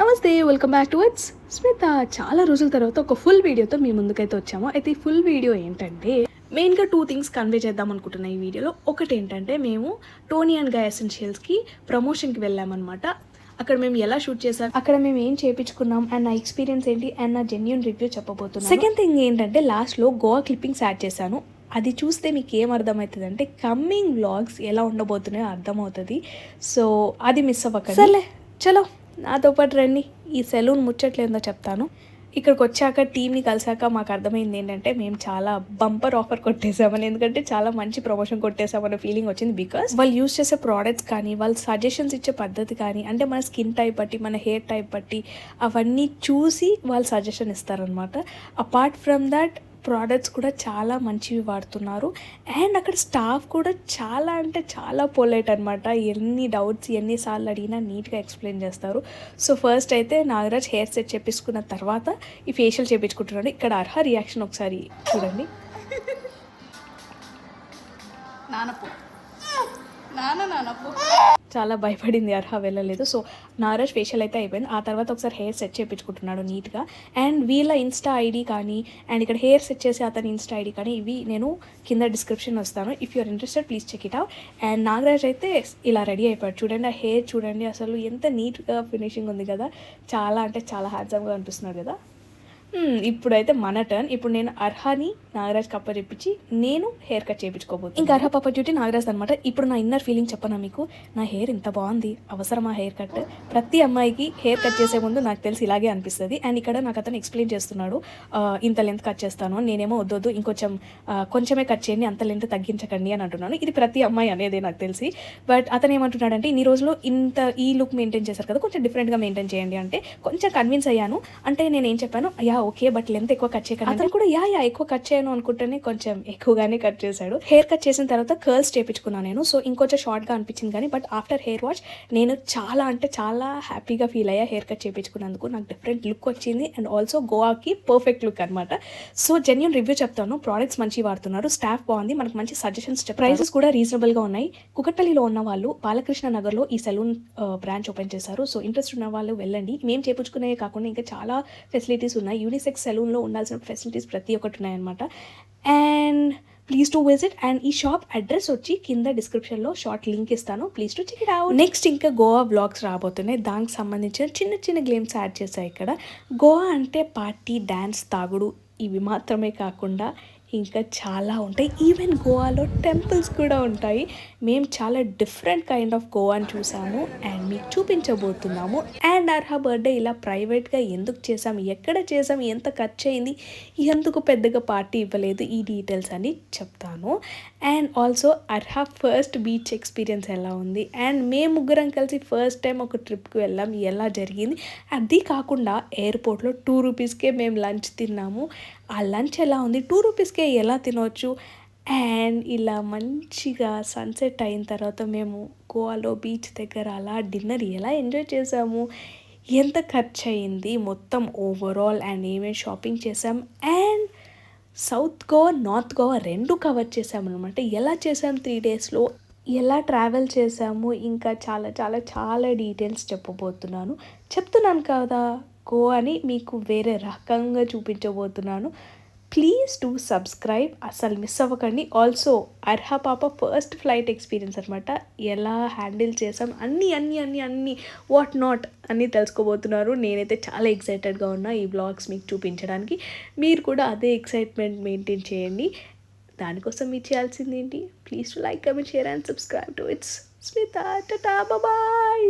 నమస్తే welcome back to it's Smita చాలా రోజుల తర్వాత ఒక ఫుల్ వీడియోతో మీ ముందుకైతే వచ్చాము. అయితే ఈ ఫుల్ వీడియో ఏంటంటే మెయిన్గా టూ థింగ్స్ కన్వే చేద్దాం అనుకుంటున్నా ఈ వీడియోలో ఒకటి ఏంటంటే మేము టోనీ అండ్గా ఎసెన్షియల్స్కి ప్రమోషన్కి వెళ్ళామన్నమాట. అక్కడ మేము ఎలా షూట్ చేసాం అక్కడ మేము ఏం చేపించుకున్నాం? అండ్ నా ఎక్స్పీరియన్స్ ఏంటి? అండ్ నా జెన్యున్ రివ్యూ చెప్పబోతున్నాను. సెకండ్ థింగ్ ఏంటంటే లాస్ట్లో గోవా క్లిప్పింగ్స్ యాడ్ చేశాను. అది చూస్తే మీకు ఏం అర్థమవుతుంది అంటే కమ్మింగ్ వ్లాగ్స్ ఎలా ఉండబోతున్నాయో అర్థమవుతుంది. సో అది మిస్ అవ్వకండి. సర్లే చలో. నాతో పాటు రండి. ఈ సెలూన్ ముచ్చట్లేందో చెప్తాను. ఇక్కడికి వచ్చాక టీంని కలిసాక మాకు అర్థమైంది ఏంటంటే మేము చాలా బంపర్ ఆఫర్ కొట్టేసామని ఎందుకంటే చాలా మంచి ప్రమోషన్ కొట్టేసామనే ఫీలింగ్ వచ్చింది బికాస్ వాళ్ళు యూస్ చేసే ప్రోడక్ట్స్ కానీ వాళ్ళు సజెషన్స్ ఇచ్చే పద్ధతి కానీ అంటే మన స్కిన్ టైప్ బట్టి మన హెయిర్ టైప్ బట్టి అవన్నీ చూసి వాళ్ళు సజెషన్ ఇస్తారనమాట అపార్ట్ ఫ్రమ్ దట్ ప్రోడక్ట్స్ కూడా చాలా మంచివి వాడుతున్నారు. అండ్ అక్కడ స్టాఫ్ కూడా చాలా అంటే చాలా పొలైట్ అనమాట ఎన్ని డౌట్స్ ఎన్నిసార్లు అడిగినా నీట్గా ఎక్స్ప్లెయిన్ చేస్తారు. సో ఫస్ట్ అయితే నాగరాజ్ హెయిర్ సెట్ చేపించుకున్న తర్వాత ఈ ఫేషియల్ చేపించుకుంటున్నాడు. ఇక్కడ అర్హ రియాక్షన్ ఒకసారి చూడండి. నానపు నాన్న నానపు చాలా భయపడింది అర్హ వెళ్ళలేదు. సో నారాజ్ ఫేషియల్ అయితే అయిపోయింది. ఆ తర్వాత ఒకసారి హెయిర్ సెట్ చేయించుకుంటున్నాడు నీట్గా. అండ్ వీళ్ళ ఇన్స్టా ఐడి కానీ అండ్ ఇక్కడ హెయిర్ సెట్ చేసే అతని ఇన్స్టా ఐడి కానీ ఇవి నేను కింద డిస్క్రిప్షన్ వస్తాను if you're interested please check it out and Nagaraj అయితే ఇలా రెడీ అయిపోయాడు. చూడండి ఆ హెయిర్ చూడండి అసలు ఎంత నీట్గా ఫినిషింగ్ ఉంది కదా. చాలా అంటే చాలా హ్యాండ్సమ్గా అనిపిస్తున్నాడు కదా. ఇప్పుడైతే మన టర్న్ ఇప్పుడు నేను అర్హాని నాగరాజ్ కప్ప చెప్పించి నేను హెయిర్ కట్ చేయించుకోబోతుంది ఇంకా అర్హ పాప డ్యూటీ నాగరాజ్ అనమాట ఇప్పుడు నా ఇన్నర్ ఫీలింగ్ చెప్పనా మీకు? నా హెయిర్ ఇంత బాగుంది. అవసరమా హెయిర్ కట్ ప్రతి అమ్మాయికి హెయిర్ కట్ చేసే ముందు నాకు తెలిసి ఇలాగే అనిపిస్తుంది. అండ్ ఇక్కడ నాకు అతను ఎక్స్ప్లెయిన్ చేస్తున్నాడు ఇంత లెంత్ కట్ చేస్తాను నేనేమో వద్దొద్దు ఇంకొంచెం కొంచెమే కట్ చేయండి అంత లెంత్ తగ్గించకండి అని అంటున్నాను. ఇది ప్రతి అమ్మాయి అనేది నాకు తెలిసి. బట్ అతను ఏమంటున్నాడంటే ఇన్ని రోజులు ఇంత ఈ లుక్ మెయింటైన్ చేశారు కదా కొంచెం డిఫరెంట్గా మెయింటైన్ చేయండి అంటే కొంచెం కన్విన్స్ అయ్యాను. అంటే నేను ఏం చెప్పాను యా ఓకే బట్ లెంత్ ఎక్కువ కట్ చేయకండి అతను కూడా యా యా ఎక్కువ కట్ చేయను అనుకుంటేనే కొంచెం ఎక్కువగానే కట్ చేశాడు. హెయిర్ కట్ చేసిన తర్వాత కర్ల్స్ చేపించుకున్నాను నేను. సో ఇంకొంచెం షార్ట్గా అనిపించింది కానీ బట్ ఆఫ్టర్ హెయిర్ వాష్ నేను చాలా అంటే చాలా హ్యాపీగా ఫీల్ అయ్యా హెయిర్ కట్ చేయించుకున్నందుకు నాకు డిఫరెంట్ లుక్ వచ్చింది అండ్ ఆల్సో గోవాకి పర్ఫెక్ట్ లుక్ అనమాట సో జెన్యున్ రివ్యూ చెప్తాను. ప్రోడక్ట్స్ మంచి వాడుతున్నారు. స్టాఫ్ బాగుంది. మనకు మంచి సజెషన్స్ ప్రైసెస్ కూడా రీజనబుల్గా ఉన్నాయి. కుకట్పల్లిలో ఉన్న వాళ్ళు బాలకృష్ణ నగర్లో ఈ సెలూన్ బ్రాంచ్ ఓపెన్ చేశారు. సో ఇంట్రెస్ట్ ఉన్న వాళ్ళు వెళ్ళండి. మేము చేపించుకునే కాకుండా ఇంకా చాలా ఫెసిలిటీస్ ఉన్నాయి. యూనిసెక్స్ సెలూన్లో ఉండాల్సిన ఫెసిలిటీస్ ప్రతి ఒక్కటి ఉన్నాయన్నమాట. And please to visit and ఈ షాప్ అడ్రస్ వచ్చి కింద డిస్క్రిప్షన్లో షార్ట్ లింక్ ఇస్తాను. Please to check it out next ఇంకా గోవా బ్లాగ్స్ రాబోతున్నాయి. దానికి సంబంధించిన చిన్న చిన్న గేమ్స్ యాడ్ చేశాయి ఇక్కడ. గోవా అంటే పార్టీ డ్యాన్స్ తాగుడు ఇవి మాత్రమే కాకుండా ఇంకా చాలా ఉంటాయి. ఈవెన్ గోవాలో టెంపుల్స్ కూడా ఉంటాయి. మేము చాలా డిఫరెంట్ కైండ్ ఆఫ్ గోవాని చూసాము అండ్ మీకు చూపించబోతున్నాము. అండ్ అర్హ బర్త్డే ఇలా ప్రైవేట్గా ఎందుకు చేసాం ఎక్కడ చేసాం ఎంత ఖర్చు అయింది ఎందుకు పెద్దగా పార్టీ ఇవ్వలేదు? ఈ డీటెయిల్స్ అని చెప్తాను. And also Arha first beach experience ఎలా ఉంది? అండ్ మేము ముగ్గురం కలిసి ఫస్ట్ టైం ఒక ట్రిప్కి వెళ్ళాం. ఎలా జరిగింది? అది కాకుండా ఎయిర్పోర్ట్లో టూ రూపీస్కే మేము లంచ్ తిన్నాము. ఆ లంచ్ ఎలా ఉంది? టూ రూపీస్కే ఎలా తినవచ్చు అండ్ ఇలా మంచిగా సన్సెట్ అయిన తర్వాత మేము గోవాలో బీచ్ దగ్గర అలా డిన్నర్ ఎలా ఎంజాయ్ చేసాము? ఎంత ఖర్చు అయింది మొత్తం ఓవరాల్ అండ్ ఏమేమి షాపింగ్ చేసాం? And south Goa north Goa రెండు కవర్ చేసామన్నమాట ఎలా చేసాం త్రీ డేస్లో ఎలా ట్రావెల్ చేసాము ఇంకా చాలా చాలా చాలా డీటెయిల్స్ చెప్పబోతున్నాను. చెప్తున్నాను కదా గోవాని మీకు వేరే రకంగా చూపించబోతున్నాను. ప్లీజ్ టు సబ్స్క్రైబ్ అసలు మిస్ అవ్వకండి. ఆల్సో అర్హ పాప ఫస్ట్ ఫ్లైట్ ఎక్స్పీరియన్స్ అనమాట ఎలా హ్యాండిల్ చేసాం అన్నీ అన్నీ అన్నీ అన్నీ వాట్ నాట్ అన్నీ తెలుసుకోబోతున్నారు. నేనైతే చాలా ఎక్సైటెడ్గా ఉన్నా ఈ బ్లాగ్స్ మీకు చూపించడానికి. మీరు కూడా అదే ఎక్సైట్మెంట్ మెయింటైన్ చేయండి. దానికోసం మీరు చేయాల్సింది ఏంటి? Please to like comment share and subscribe to it's Smita tata bye